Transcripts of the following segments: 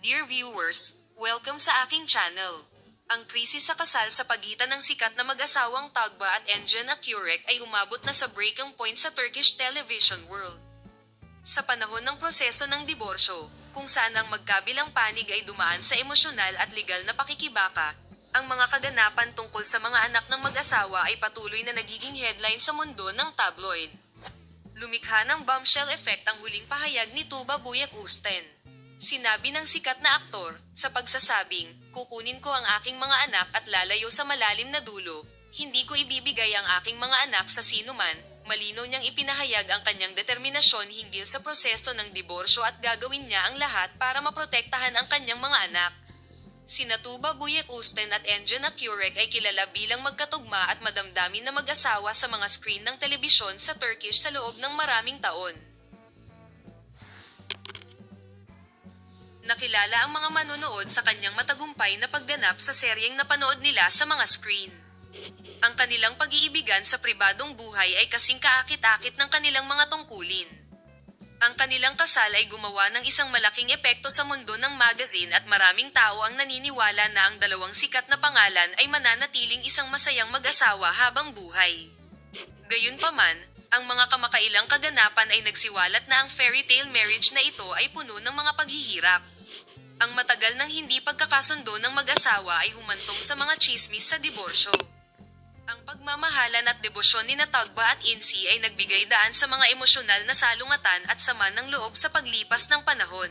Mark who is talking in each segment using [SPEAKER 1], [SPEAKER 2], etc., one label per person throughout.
[SPEAKER 1] Dear viewers, welcome sa aking channel. Ang krisis sa kasal sa pagitan ng sikat na mag-asawang Tagba at Engin Akurek ay umabot na sa breaking point sa Turkish television world. Sa panahon ng proseso ng diborsyo, kung saan ang magkabilang panig ay dumaan sa emosyonal at legal na pakikibaka, ang mga kaganapan tungkol sa mga anak ng mag-asawa ay patuloy na nagiging headline sa mundo ng tabloid. Lumikha ng bombshell effect ang huling pahayag ni Tuba Buyak Usten. Sinabi ng sikat na aktor, sa pagsasabing, kukunin ko ang aking mga anak at lalayo sa malalim na dulo, hindi ko ibibigay ang aking mga anak sa sinuman, malinaw niyang ipinahayag ang kanyang determinasyon hinggil sa proseso ng diborsyo at gagawin niya ang lahat para maprotektahan ang kanyang mga anak. Sina Tuba Buyek Usten at Engin Akurek ay kilala bilang magkatugma at madamdamin na mag-asawa sa mga screen ng telebisyon sa Turkish sa loob ng maraming taon. Nakilala ang mga manonood sa kanyang matagumpay na pagganap sa seryeng napanood nila sa mga screen. Ang kanilang pag-iibigan sa pribadong buhay ay kasing kaakit-akit ng kanilang mga tungkulin. Ang kanilang kasal ay gumawa ng isang malaking epekto sa mundo ng magazine at maraming tao ang naniniwala na ang dalawang sikat na pangalan ay mananatiling isang masayang mag-asawa habang buhay. Gayunpaman, ang mga kamakailang kaganapan ay nagsiwalat na ang fairy tale marriage na ito ay puno ng mga paghihirap. Ang matagal ng hindi pagkakasundo ng mag-asawa ay humantong sa mga chismis sa diborsyo. Ang pagmamahalan at debosyon ni Natagba at Insi ay nagbigay daan sa mga emosyonal na salungatan at sama ng loob sa paglipas ng panahon.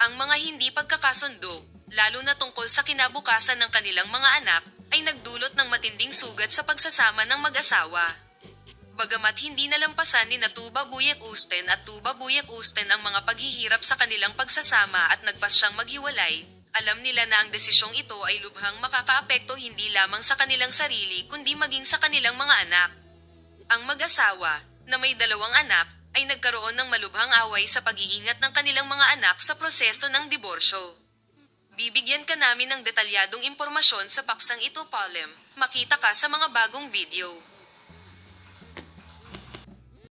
[SPEAKER 1] Ang mga hindi pagkakasundo, lalo na tungkol sa kinabukasan ng kanilang mga anak, ay nagdulot ng matinding sugat sa pagsasama ng mag-asawa. Bagamat hindi nalampasan ni Natuba Buyek Usten at Tuba Buyek Usten ang mga paghihirap sa kanilang pagsasama at nagpasyang maghiwalay, alam nila na ang desisyong ito ay lubhang makakaapekto hindi lamang sa kanilang sarili kundi maging sa kanilang mga anak. Ang mag-asawa, na may dalawang anak, ay nagkaroon ng malubhang away sa pag-iingat ng kanilang mga anak sa proseso ng diborsyo. Bibigyan ka namin ng detalyadong impormasyon sa paksang ito, Palem. Makita ka sa mga bagong video.